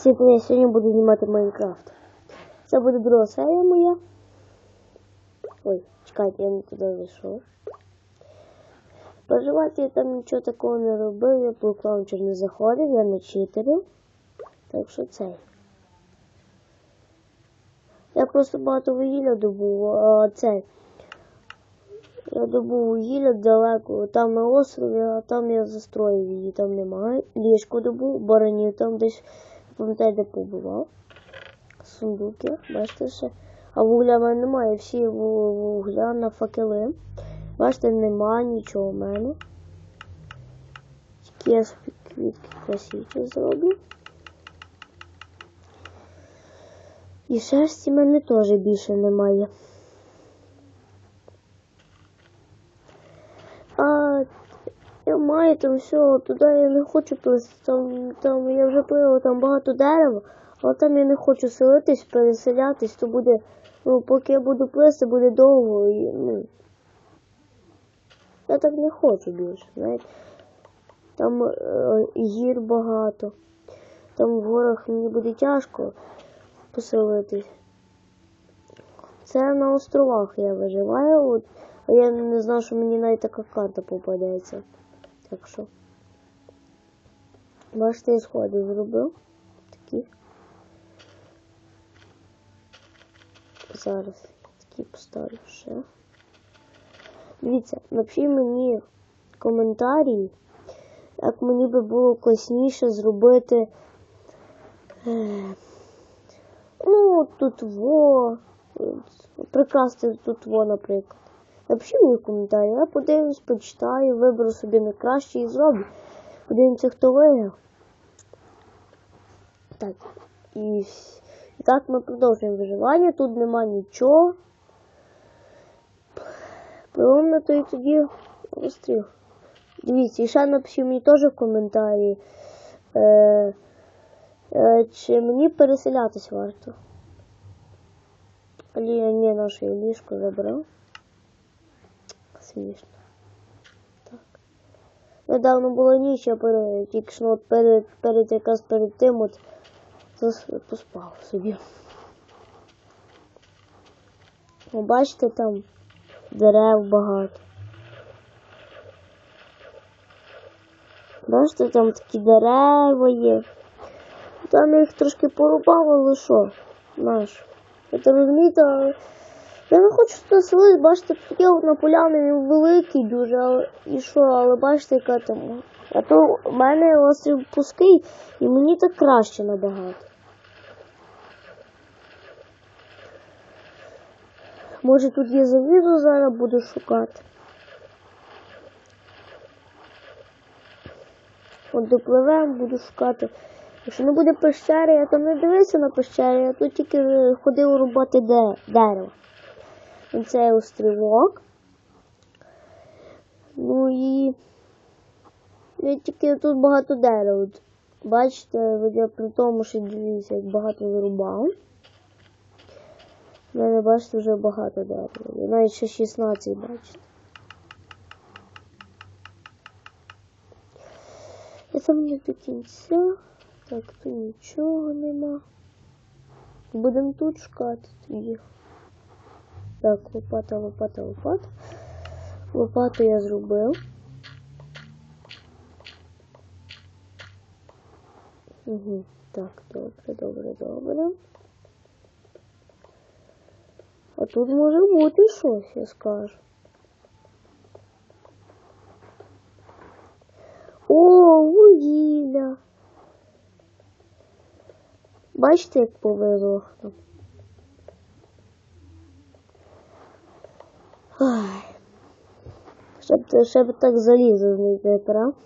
Всім привіт, сьогодні буду знімати Майнкрафт. Це буде друга серія моя. Ой, чекайте, я не туди зайшов. Переживайте, я там нічого такого не робив, я по клаунчер не заходив, я не читерив. Так що це. Я просто багато вугілля добув, а це. Я добув вугілля далеко, там на острові, а там я застроїв її, там немає. Ліжко добув, баранів там десь, пам'ятаєте, побував. Сундуки, бачите ще. А вугля в мене немає, всі ву- вугля на факели. Бачите, немає нічого в мене. Тільки я квітки красиві зроблю. І шерсті в мене теж більше немає. А я маю там все, туди я не хочу плисти. Там, там я вже плила, там багато дерева, але там я не хочу селитись, переселятись, то буде, ну, поки я буду плисти, буде довго і ну. Я так не хочу більше, знаєте. Там е, гір багато. Там в горах мені буде тяжко поселитись. Це на островах я виживаю. От, а я не знав, що мені навіть така карта попадеться. Так що. Бачите, я сходи зробив. Такі. Зараз такі поставлю ще. Дивіться, напишіть мені коментарі, як мені би було класніше зробити. Е, ну, тут во. Прикрасти тут во, наприклад. Мені коментарі, я подивлюсь, почитаю, виберу собі найкраще і зроблю. Подивимося, хто виграв. Так, і, і так ми продовжуємо виживання. Тут нема нічого. Пливемо то і тоді острів. Дивіться, і ще напишіть мені теж в коментарі, е, е, чи мені переселятись варто. Але я не наше ліжко забрав. Смішно. Так. Недавно було ніч, я перед, тільки що перед, перед якраз перед тим от поспав собі. О, бачите, там дерев багато. Бачите, там такі дерева є. Там я їх трошки порубав, але що? Знаєш. Ви це розумієте, я не хочу туди селити, бачите, є на поляни він великий дуже, але і що, але бачите, яка там. А то в мене острів пуский, і мені так краще набагато. Може тут є завіду, зараз буду шукати. От допливемо, буду шукати. Якщо не буде пещери, я там не дивився на пещері, я тут тільки ходив рубати де, дерево. Оцей острівок. Ну і я тільки тут багато дерева. Бачите, я при тому, що дивіться, як багато вирубав. У мене, бачите, вже багато дерева. Я навіть ще 16 бачите. Я там не до кінця. Так, тут нічого нема. Будемо тут шукати тоді. Так, лопата, лопата, лопата. Лопату я зробив. Угу. Так, добре, добре, добре. А тут може бути щось, я скажу. О, вугілля. Бачите, як повезло Ай. Щоб, щоб так залізо знайти, правда?